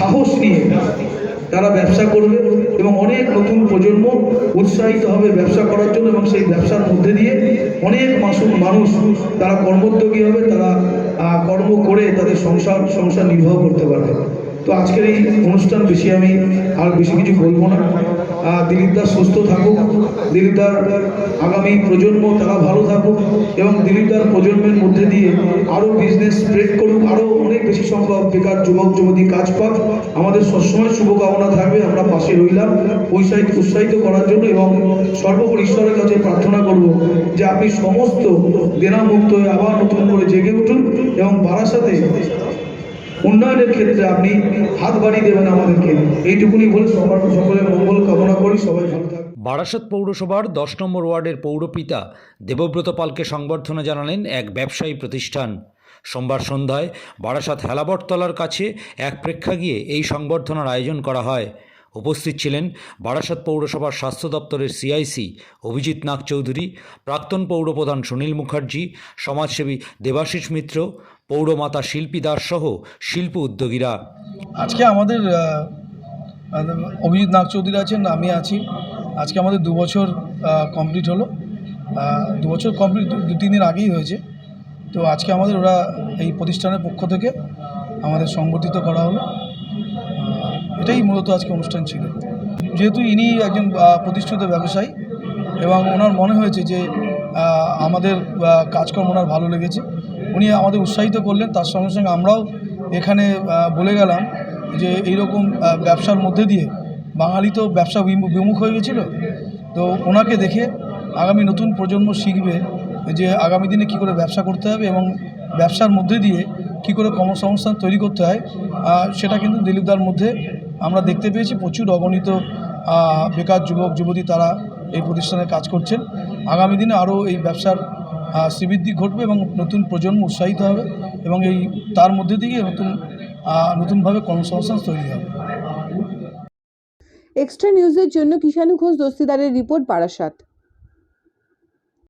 সাহস নিয়ে তারা ব্যবসা করবে এবং অনেক নতুন প্রজন্ম উৎসাহিত হবে ব্যবসা করার জন্য এবং সেই ব্যবসার মধ্যে দিয়ে অনেক মাসুম মানুষ তারা কর্মোদ্যোগী হবে, তারা কর্ম করে তাদের সংসার সংসার নির্বাহ করতে পারবে। তো আজকের এই অনুষ্ঠান বেশি আমি আর বেশি কিছু বলব না। দিলীপ দাস সুস্থ থাকুক দিলীপ দার আগামী প্রজন্ম তারা ভালো থাকুক এবং দিলীপ দার প্রজন্মের মধ্যে দিয়ে আরও বিজনেস স্প্রেড করুক। সংখ্যক বেকার, যুবক, যুবতী, কাজ পাক আমাদের সবসময় শুভকামনা থাকবে, আমরা পাশে রইলাম। উৎসাহিত উৎসাহিত করার জন্য এবং সর্বোপরি ঈশ্বরের কাছে প্রার্থনা করব যে আপনি সমস্ত দেনামুক্ত হয়ে আবার নতুন করে জেগে উঠুন এবং বারাসাতে উন্নয়নের ক্ষেত্রে আপনি হাত বাড়িয়ে দেবেন আমাদেরকে। এইটুকুনি বলে সবার সকলের মঙ্গল কামনা করি, সবাই ভালো থাকবেন বারাসত পৌরসভার দশ নম্বর ওয়ার্ডের পৌরপিতা দেবব্রত পালকে সংবর্ধনা জানালেন এক ব্যবসায়ী প্রতিষ্ঠান। সোমবার সন্ধ্যায় বারাসাত হেলাবটতলার কাছে এক প্রেক্ষাগৃহে এই সংবর্ধনার আয়োজন করা হয়। উপস্থিত ছিলেন বারাসাত পৌরসভার স্বাস্থ্য দপ্তরের সিআইসি অভিজিৎ নাগ চৌধুরী, প্রাক্তন পৌরপ্রধান সুনীল মুখার্জি, সমাজসেবী দেবাশিস মিত্র, পৌরমাতা শিল্পী দাস সহ শিল্প উদ্যোগীরা। আজকে আমাদের অভিজিৎ নাগ চৌধুরী আছেন, আমি আছি। আজকে আমাদের দু বছর কমপ্লিট হলো। দু বছর কমপ্লিট দু, তিন দিন আগেই হয়েছে। তো আজকে আমাদের ওরা এই প্রতিষ্ঠানের পক্ষ থেকে আমাদের সংগঠিত করা হলো। এটাই মূলত আজকে অনুষ্ঠান ছিল। যেহেতু ইনি একজন প্রতিষ্ঠিত ব্যবসায়ী এবং ওনার মনে হয়েছে যে আমাদের কাজকর্ম ওনার ভালো লেগেছে। উনি আমাদের উৎসাহিত করলেন, তার সঙ্গে সঙ্গে আমরাও এখানে বলে গেলাম যে, এইরকম ব্যবসার মধ্যে দিয়ে বাঙালি তো ব্যবসা বিমুখ হয়ে গেছিল। তো ওনাকে দেখে আগামী নতুন প্রজন্ম শিখবে যে আগামী দিনে কী করে ব্যবসা করতে হবে এবং ব্যবসার মধ্যে দিয়ে কী করে কর্মসংস্থান তৈরি করতে হয় সেটা কিন্তু দিলীপদার মধ্যে আমরা দেখতে পেয়েছি। প্রচুর অগণিত বেকার যুবক, যুবতী তারা এই প্রতিষ্ঠানে কাজ করছেন। আগামী দিনে আরও এই ব্যবসার শ্রীবৃদ্ধি ঘটবে এবং নতুন প্রজন্ম উৎসাহিত হবে এবং এই তার মধ্যে দিয়ে নতুন নতুনভাবে কর্মসংস্থান তৈরি হবে। এক্সট্রা নিউজের জন্য কিষাণু ঘোষ দস্তিদারের রিপোর্ট বারাসাত।